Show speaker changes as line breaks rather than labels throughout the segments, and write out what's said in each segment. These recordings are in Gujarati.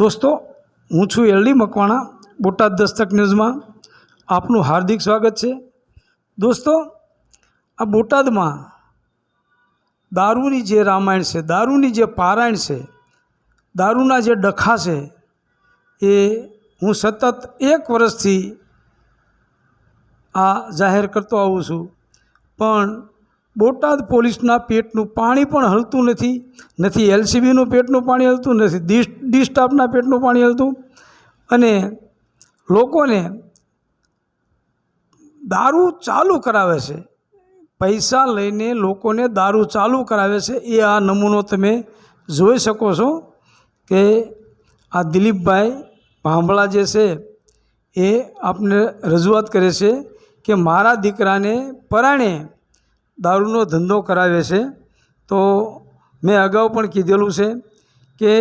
દોસ્તો, હું છું એલડી મકવાણા, બોટાદ દસ્તક ન્યૂઝમાં આપનું હાર્દિક સ્વાગત છે. દોસ્તો, આ બોટાદમાં દારૂની જે રામાયણ છે, દારૂની જે પારાયણ છે, દારૂના જે ડખા છે, એ હું સતત એક વર્ષથી આ જાહેર કરતો આવું છું. પણ બોટાદ પોલીસના પેટનું પાણી પણ હલતું નથી નથી એલસીબીનું પેટનું પાણી હલતું, નથી ડી ડી સ્ટાફના પેટનું પાણી હલતું. અને લોકોને દારૂ ચાલુ કરાવે છે. પૈસા લઈને લોકોને દારૂ ચાલુ કરાવે છે. એ આ નમૂનો તમે જોઈ શકો છો કે આ દિલીપભાઈ ભાંભળા જે છે એ આપને રજૂઆત કરે છે કે મારા દીકરાને પરાણે દારૂનો ધંધો કરાવે છે, તો મેં અગાઉ પણ કીધેલું છે કે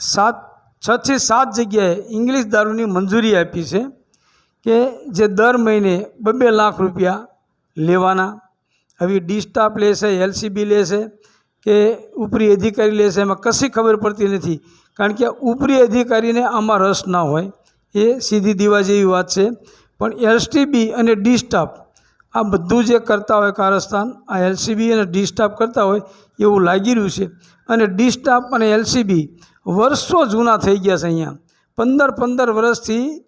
સાત છથી સાત જગ્યાએ ઇંગ્લિશ દારૂની મંજૂરી આપી છે કે જે દર મહિને બબે લાખ રૂપિયા લેવાના. હવે ડી સ્ટાફ લેશે એલસીબી લેશે કે ઉપરી અધિકારી લેશે એમાં કશી ખબર પડતી નથી. કારણ કે ઉપરી અધિકારીને આમાં રસ ના હોય. એ સીધી દીવા જેવી વાત છે. પણ એસટીબી અને ડી સ્ટાફ આ બધું જે કરતા હોય કારસ્તાન, આ એલસીબી અને ડી સ્ટાફ કરતા હોય, એવું લાગી રહ્યું છે. અને ડી સ્ટાફ અને એલસીબી વર્ષો જૂના થઈ ગયા છે અહીંયા. પંદર પંદર વર્ષથી,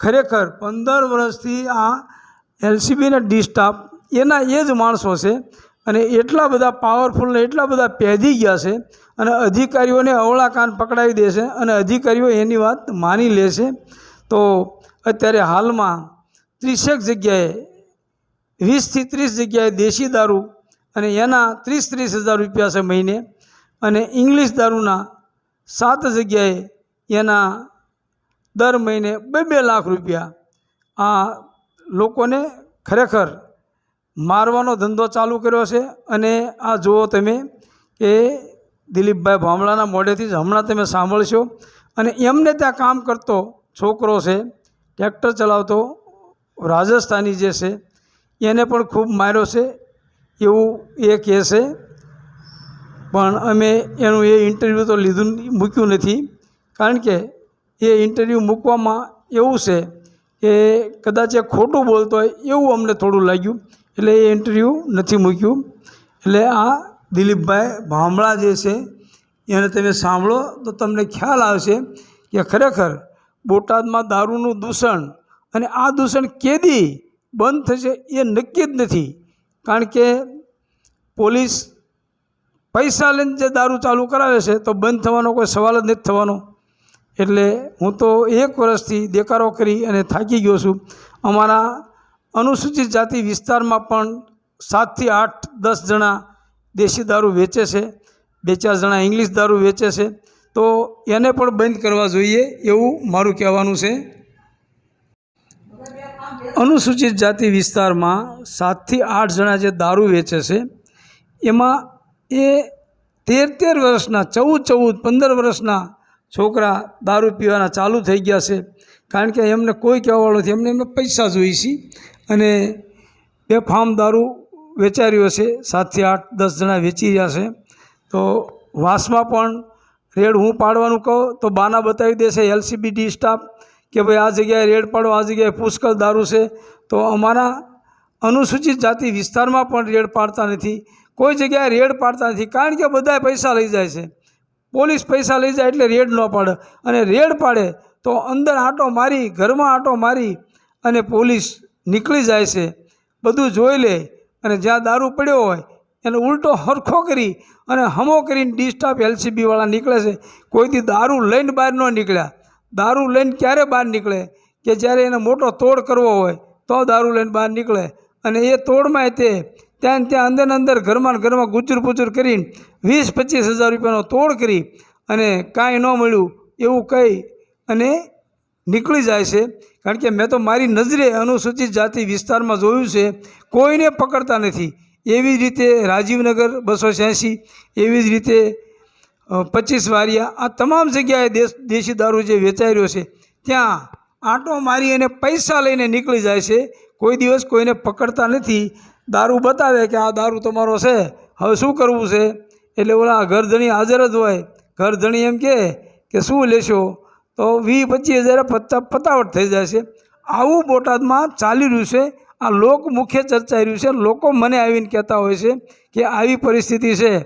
ખરેખર પંદર વર્ષથી આ એલસીબી અને ડી સ્ટાફ એના એ જ માણસો છે અને એટલા બધા પાવરફુલ ને એટલા બધા પહેરી ગયા છે અને અધિકારીઓને અવળા કાન પકડાવી દે છે અને અધિકારીઓ એની વાત માની લે છે. તો અત્યારે હાલમાં ત્રીસેક જગ્યાએ વીસથી ત્રીસ જગ્યાએ દેશી દારૂ અને એના ત્રીસ ત્રીસ હજાર રૂપિયા છે મહિને અને ઇંગ્લિશ દારૂના સાત જગ્યાએ એના દર મહિને બે બે લાખ રૂપિયા. આ લોકોને ખરેખર મારવાનો ધંધો ચાલુ કર્યો છે અને આ જુઓ તમે કે દિલીપભાઈ ભામળાના મોઢેથી જ હમણાં તમે સાંભળશો અને એમને ત્યાં કામ કરતો છોકરો છે, ટ્રેક્ટર ચલાવતો રાજસ્થાની જે છે એને પણ ખૂબ માર્યો છે, એવું એ કહે છે. પણ અમે એનું એ ઇન્ટરવ્યૂ તો લીધું મૂક્યું નથી. કારણ કે એ ઇન્ટરવ્યૂ મૂકવામાં એવું છે કે કદાચ એ ખોટું બોલતો હોય એવું અમને થોડું લાગ્યું. એટલે એ ઇન્ટરવ્યૂ નથી મૂક્યું. એટલે આ દિલીપભાઈ ભામળા જે છે, એને તમે સાંભળો તો તમને ખ્યાલ આવશે કે ખરેખર બોટાદમાં દારૂનું દૂષણ અને આ દૂષણ કેદી બંધ થશે એ નક્કી જ નથી. કારણ કે પોલીસ પૈસા લઈને જે દારૂ ચાલુ કરાવે છે તો બંધ થવાનો કોઈ સવાલ જ નથી થવાનો. એટલે હું તો એક વર્ષથી દેકારો કરી અને થાકી ગયો છું. અમારા અનુસૂચિત જાતિ વિસ્તારમાં પણ સાતથી આઠ, દસ જણા દેશી દારૂ વેચે છે. બે ચાર જણા ઇંગ્લિશ દારૂ વેચે છે. તો એને પણ બંધ કરવા જોઈએ એવું મારું કહેવાનું છે. અનુસૂચિત જાતિ વિસ્તારમાં સાતથી આઠ જણા જે દારૂ વેચે છે, એમાં એ તેર તેર વર્ષના ચૌદ ચૌદ પંદર વર્ષના છોકરા દારૂ પીવાના ચાલુ થઈ ગયા છે. કારણ કે એમને કોઈ કહેવાવાળું નથી. એમને એમને પૈસા જોઈએ છે. અને બેફામ દારૂ વેચાઈ રહ્યો છે. સાતથી આઠ, દસ જણા વેચી રહ્યા છે. તો વાસમાં પણ રેડ હું પાડવાનું કહું તો બાના બતાવી દેશે. એલસીબી ડી સ્ટાફ કે ભાઈ આ જગ્યાએ રેડ પાડો, આ જગ્યાએ પુષ્કળ દારૂ છે, તો અમારા અનુસૂચિત જાતિ વિસ્તારમાં પણ રેડ પાડતા નથી. કોઈ જગ્યાએ રેડ પાડતા નથી, કારણ કે બધાએ પૈસા લઈ જાય છે. પોલીસ પૈસા લઈ જાય એટલે રેડ ન પાડે. અને રેડ પાડે તો અંદર આંટો મારી, ઘરમાં આંટો મારી અને પોલીસ નીકળી જાય છે. બધું જોઈ લે અને જ્યાં દારૂ પડ્યો હોય, એને ઉલટો હરખો કરી અને હમો કરીને ડિસ્ટાફ એલસીબીવાળા નીકળે છે. કોઈથી દારૂ લઈને બહાર ન નીકળ્યા. દારૂ લઈને ક્યારે બહાર નીકળે? કે જ્યારે એને મોટો તોડ કરવો હોય, તો દારૂ લઈને બહાર નીકળે. અને એ તોડમાં તે ત્યાં ત્યાં અંદર અંદર ઘરમાં ઘરમાં ગુજર પુચર કરીને વીસ પચીસ હજાર રૂપિયાનો તોડ કરી અને કાંઈ ન મળ્યું એવું કહી અને નીકળી જાય છે. કારણ કે મેં તો મારી નજરે અનુસૂચિત જાતિ વિસ્તારમાં જોયું છે, કોઈને પકડતા નથી. એવી જ રીતે રાજીવનગર બસો એવી જ રીતે પચીસ વારિયા. આ તમામ જગ્યાએ દેશ, દેશી દારૂ જે વેચાઈ રહ્યો છે, ત્યાં આંટો મારી અને પૈસા લઈને નીકળી જાય છે. કોઈ દિવસ કોઈને પકડતા નથી. દારૂ બતાવે કે આ દારૂ તમારો છે. હવે શું કરવું છે? એટલે ઓલા ઘરધણી હાજર જ હોય. ઘરધણી એમ કહે કે શું લેશો? તો વીસ પચીસ હજાર પત્તા પતાવટ થઈ જાય છે. આવું બોટાદમાં ચાલી રહ્યું છે. આ લોક મુખ્ય ચર્ચાઈ રહ્યું છે. લોકો મને આવીને કહેતા હોય છે કે આવી પરિસ્થિતિ છે.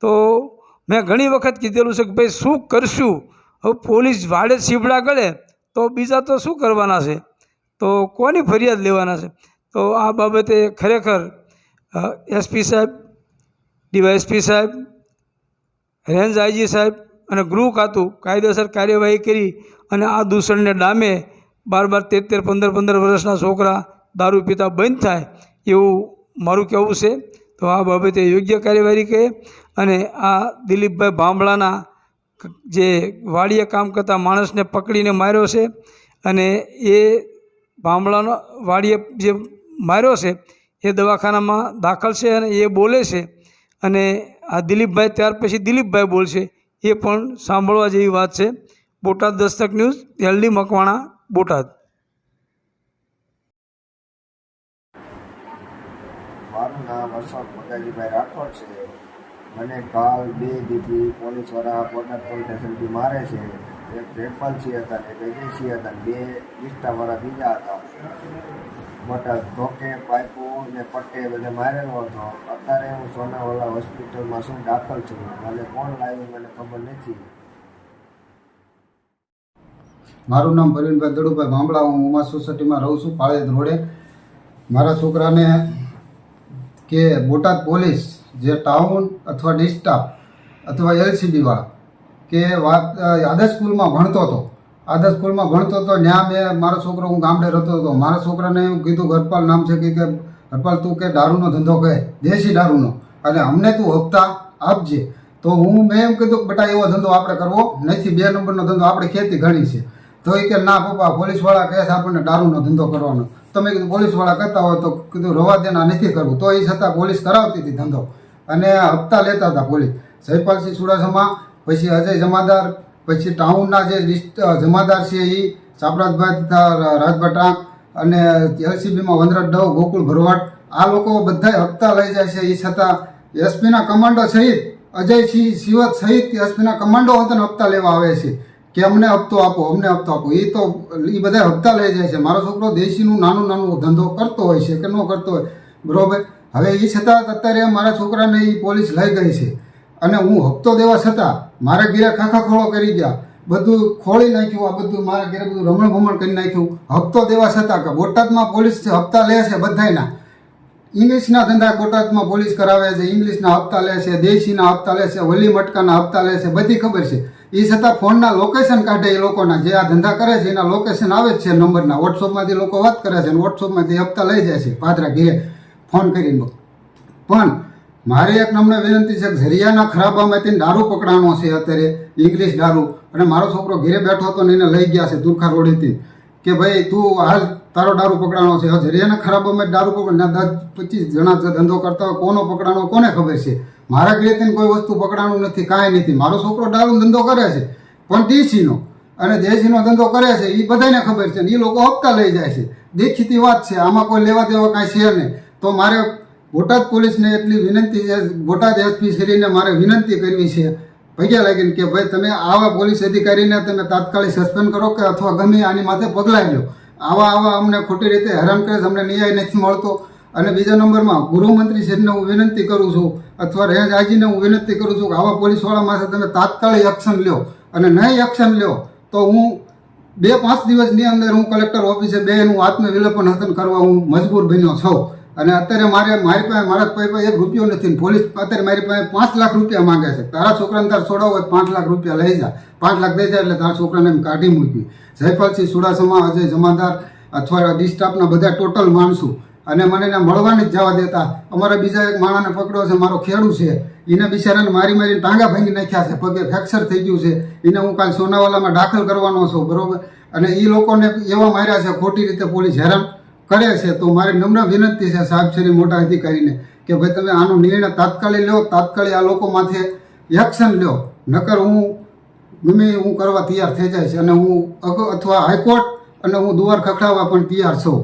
તો મેં ઘણી વખત કીધેલું છે કે ભાઈ શું કરશું? હવે પોલીસ વાડે છીબડા ગળે તો બીજા તો શું કરવાના છે? તો કોની ફરિયાદ લેવાના છે? તો આ બાબતે ખરેખર એસપી સાહેબ, ડીવાયએસપી સાહેબ, રેન્જ આઈજી સાહેબ અને ગૃહ ખાતું કાયદેસર કાર્યવાહી કરી અને આ દૂષણને ડામે બાર બાર તેર પંદર પંદર વર્ષના છોકરા દારૂ પીતા બંધ થાય એવું મારું કહેવું છે. તો આ બાબતે યોગ્ય કાર્યવાહી કરે અને આ દિલીપભાઈ ભાંભળાના જે વાડીએ કામ કરતા માણસને પકડીને માર્યો છે અને એ ભાંભળાનો વાડીએ જે માર્યો છે એ દવાખાનામાં દાખલ છે અને એ બોલે છે અને આ દિલીપભાઈ ત્યાર પછી દિલીપભાઈ બોલશે, એ પણ સાંભળવા જેવી વાત છે. બોટાદ દસ્તક ન્યૂઝ, એલડી મકવાણા, બોટાદ
મારું નામ અશોક મગાજીભાઈ રાઠોડ છે. મને કાલ બે દીધી પોલીસવાળા બોટાદ પોલીસ સ્ટેશનથી મારે છે. એક જયપાલસિંહ હતા ને તેજયસિંહ હતા બે વિસ્તાવાળા બીજા હતા. બોટાદ ધોકે, પાઇપો ને પટ્ટે બધે મારેલો હતો. અત્યારે હું સોનાવાલા હોસ્પિટલમાં શું દાખલ છું? મને કોણ લાવ્યું મને ખબર નથી.
મારું નામ પ્રવીણભાઈ દડુભાઈ ભાંભળા હું ઉમા સોસાયટીમાં રહું છું પાળેદ રોડે. મારા છોકરાને કે બોટાદ પોલીસ જે ટાઉન અથવા ડિસ્ટાફ અથવા એલસીબીવાળા કે વાત આદર્શ સ્કૂલમાં ભણતો હતો. આદર્શ સ્કૂલમાં ભણતો હતો, ત્યાં મેં, મારો છોકરો, હું ગામડે રહેતો હતો. મારા છોકરાને એવું કીધું ગરપાલ નામ છે કે હરપાલ તું કે દારૂનો ધંધો કહે, દેશી દારૂનો. અને અમને તું હપ્તા આપજે. તો હું, મેં એમ કીધું, બેટા, એવો ધંધો આપણે કરવો નથી. બે નંબરનો ધંધો આપણે ખેતી ઘણી છે. તો એ કે, ના પપ્પા, પોલીસવાળા કહે છે આપણને દારૂનો ધંધો કરવાનો. તમે કીધું પોલીસવાળા કરતા હોય તો કીધું રવા દેના નથી કરવું. તો એ છતાં પોલીસ કરાવતી હતી ધંધો. અને હપ્તા લેતા હતા પોલીસ. જયપાલસિંહ ચુડાસમા, પછી અજય જમાદાર, પછી ટાઉનના જે જમાદાર છે એ સાપરાજભાઈ તથા રાજભા ટાંક અને એલસીબીમાં વનરાજ ડવ, ગોકુળ ભરવાડ, આ લોકો બધા હપ્તા લઈ જાય છે. એ છતાં એસપીના કમાન્ડો સહિત અજયસિંહ શિવત સહિત એસપીના કમાન્ડો વતન હપ્તા લેવા આવે છે. કે અમને હપ્તો આપો, અમને હપ્તો આપો. એ તો એ બધા હપ્તા લઈ જાય છે. મારો છોકરો દેશીનું નાનું નાનું ધંધો કરતો હોય છે કે ન કરતો હોય. બરાબર? હવે એ છતાં અત્યારે મારા છોકરાને એ પોલીસ લઈ ગઈ છે. અને હું હપ્તો દેવા છતાં મારા ઘેરે ખાખા ખોળો કરી ગયા. બધું ખોળી નાખ્યું, આ બધું મારા ઘેરે બધું રમણ ભમણ કરી નાખ્યું. હપ્તો દેવા છતાં કે બોટાદમાં પોલીસ હપ્તા લે છે બધાયના ઇંગ્લિશના ધંધા બોટાદમાં પોલીસ કરાવે છે ઇંગ્લિશના હપ્તા લે છે, દેશીના હપ્તા લે છે વલી મટકાના હપ્તા લે છે, બધી ખબર છે. એ છતાં ફોનના લોકેશન કાઢે એ લોકોના. જે આ ધંધા કરે છે, એના લોકેશન આવે જ છે નંબરના. વોટ્સઅપમાંથી લોકો વાત કરે છે અને વોટ્સઅપમાંથી હપ્તા લઈ જાય છે. પાદરા ઘેરે ફોન કરીને પણ મારી એક નમને વિનંતી છે કે ઝરિયાના ખરાબામાંથી દારૂ પકડાનો છે અત્યારે, ઇંગ્લિશ દારૂ. અને મારો છોકરો ઘેરે બેઠો હતો ને એને લઈ ગયા છે દુર્ખા રોડીથી. કે ભાઈ, તું હાલ તારો દારૂ પકડાનો છે. ઝરિયાના ખરાબામાં દારૂ પકડ દસ પચીસ જણા ધંધો કરતા હોય, કોનો પકડાનો કોને ખબર છે? મારા ઘરેથી કોઈ વસ્તુ પકડાનું નથી, કાંઈ નથી. મારો છોકરો દારૂ ધંધો કરે છે, પણ દેશીનો. અને દેશીનો ધંધો કરે છે એ બધાને ખબર છે. ને એ લોકો હપ્તા લઈ જાય છે. દેખીતી વાત છે, આમાં કોઈ લેવા દેવા કાંઈ છે નહીં. તો મારે બોટાદ પોલીસને એટલી વિનંતી છે, બોટાદ એસપી મારે વિનંતી કરવી છે ભગ્યા લાગીને કે ભાઈ તમે આવા પોલીસ અધિકારીને તમે તાત્કાલિક સસ્પેન્ડ કરો કે અથવા ગમે આની માથે પગલાં લો. આવા આવા અમને ખોટી રીતે હેરાન કરે અમને ન્યાય નથી મળતો. અને બીજા નંબરમાં ગૃહમંત્રી શ્રીને હું વિનંતી કરું છું, અથવા રેંજ હું વિનંતી કરું છું કે આવા પોલીસવાળા માથે તમે તાત્કાલિક એક્શન લ્યો અને નહીં એક્શન લ્યો, તો હું બે પાંચ દિવસની અંદર હું કલેક્ટર ઓફિસે બે હું આત્મવિલોપન હતન કરવા હું મજબૂર બન્યો છું. અને અત્યારે મારે, મારી પાસે, મારા પાસે એક રૂપિયો નથી પોલીસ અત્યારે મારી પાસે પાંચ લાખ રૂપિયા માંગે છે. તારા છોકરાને તાર છોડાવો પાંચ લાખ રૂપિયા લઈ જા. પાંચ લાખ દઈ જાય એટલે તારા છોકરાને એમ કાઢી મૂકી. જયપાલસિંહ સુડાસમા, અજય જમાદાર અથવા ડિસ્ટાફના બધા ટોટલ માણસો અને મને એને મળવાની જ જવા દેતા. અમારે બીજા એક માણસને પકડ્યો છે, મારો ખેડૂ છે. એને બિચારાને મારી મારીને ટાંગા ભાંગી નાખ્યા છે, પગે ફ્રેક્ચર થઈ ગયું છે. એને હું કાલ સોનાવાલામાં દાખલ કરવાનો છું, બરાબર? અને એ લોકોને એવા માર્યા છે, ખોટી રીતે પોલીસ હેરાન કરે છે. તો મારી નમ્ર વિનંતી છે સાહેબ શ્રી મોટા અધિકારીને, કે ભાઈ તમે આનો નિર્ણય તાત્કાલિક લો તાત્કાલિક આ લોકો માથે એક્શન લ્યો. નકર હું ગમે હું કરવા તૈયાર થઈ જાય છે અને હું અથવા હાઈકોર્ટ અને હું દુવાર ખખડાવવા પણ તૈયાર છું.